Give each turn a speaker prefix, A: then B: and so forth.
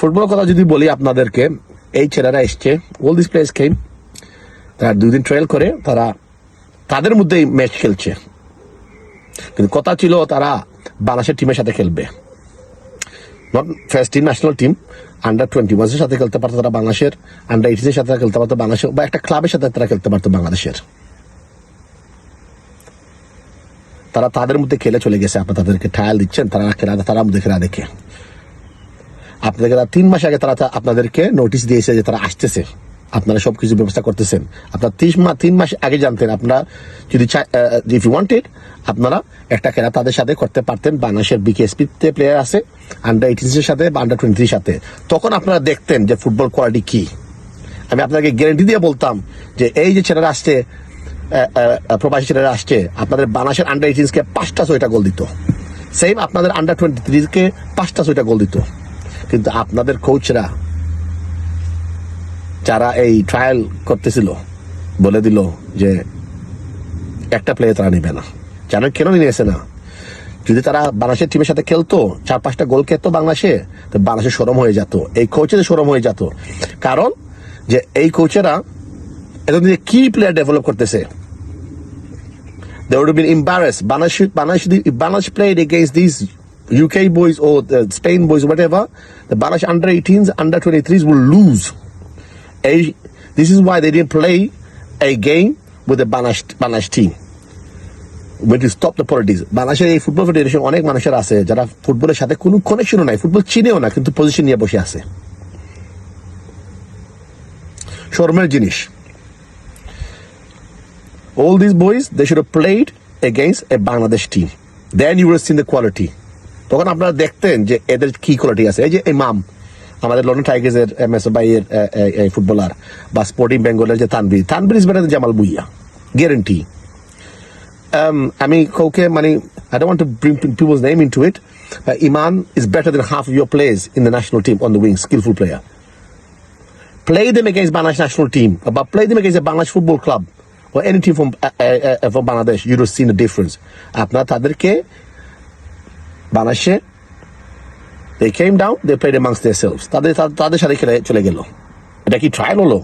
A: Football কথা যদি বলি আপনাদেরকে, এই ছেলেরা এসছে অল দিস প্লেস খেম তারা দুই দিন ট্রায়াল করে, তারা তাদের মধ্যেই ম্যাচ খেলছে। কিন্তু কথা ছিল তারা বাংলাদেশের টিমের সাথে খেলবে। Not first team national team under twenty ওয়ানের সাথে খেলতে পারতো তারা বাংলাদেশের আন্ডার এইটিনের সাথে খেলতে পারতো বাংলাদেশের, বা একটা ক্লাবের সাথে তারা খেলতে পারতো বাংলাদেশের। তারা তাদের মধ্যে খেলে চলে গেছে, আপনারা তাদেরকে ট্রায়াল দিচ্ছেন, তারা খেলা, তারা মধ্যে খেলা দেখে। আপনাদেরকে তারা তিন মাস আগে তারা আপনাদেরকে নোটিশ দিয়েছে যে তারা আসতেছে। আপনারা সবকিছু ব্যবস্থা করতেছেন। আপনারা তিন মাস তিন মাস আগে জানতেন, আপনারা যদি ইফ ইউ ওয়ান্টেড আপনারা একটা খেলা তাদের সাথে করতে পারতেন। বাংলাদেশের বিকেএসপি তে প্লেয়ার আছে আন্ডার এইটিনের সাথে বা আন্ডার টোয়েন্টির সাথে। তখন আপনারা দেখতেন যে ফুটবল কোয়ালিটি কি। আমি আপনাকে গ্যারেন্টি দিয়ে বলতাম যে এই যে ছেলেরা আসছে প্রবাসী ছেলেরা আসছে, আপনাদের বাংলাদেশের আন্ডার এইটিনসকে পাঁচটা ছয়টা গোল দিত। সেম আপনাদের আন্ডার টোয়েন্টি থ্রিকে পাঁচটা ছয়টা গোল দিত। কিন্তু আপনাদের কোচরা যারা এই ট্রায়াল করতেছিল বলে দিল যে একটা প্লেয়ার তারা নিবে না। জানেন কেন নিয়েছে না? যদি তারা বাংলাদেশের টিমের সাথে খেলতো চার পাঁচটা গোল খেলতো বাংলাদেশে তো বাংলাদেশের সরম হয়ে যেত এই কোচের সরম হয়ে যেত। কারণ যে এই কোচেরা এতদিন কি প্লেয়ার ডেভেলপ করতেছে? Have been embarrassed. Bangladesh, Bangladesh, if Bangladesh played against these UK boys or the Spain boys, whatever, the Bangladesh under 18s, under 23s will lose. A, this is why they didn't play a game with the Bangladesh, Bangladesh team. When to stop the politics. বাংলাদেশের এই football অনেক মানুষের আছে যারা ফুটবলের সাথে কোনো কানেকশনও নাই ফুটবল চিনেও না কিন্তু পজিশন নিয়ে বসে আছে শর্মের জিনিস all these boys they should have played against a Bangladesh team then you would have the quality তখন আপনারা দেখতেন যে এদের কি কোয়ালিটি আছে এই যে ইমাম আমাদের লন্ডন টাইগার্সের এম এস বাইয়ের ফুটবলার বা স্পোর্টিং বেঙ্গলের যে Tanvir Tanvir is better Jamal Bhuiyan guarantee আমি কাউকে মানে don't want to bring people's name into it. Uh, Iman is better than half of your players in the national team on the wing, skillful player. Play them against Bangladesh national team, but play them against a Bangladesh football club or any team from uh, uh, uh, from Bangladesh. You seen the difference. আপনার তাদেরকে বানাসে they came down they played amongst themselves তাদের তাদের সাথে খেলে চলে গেল। এটা কি ট্রায়াল হলো?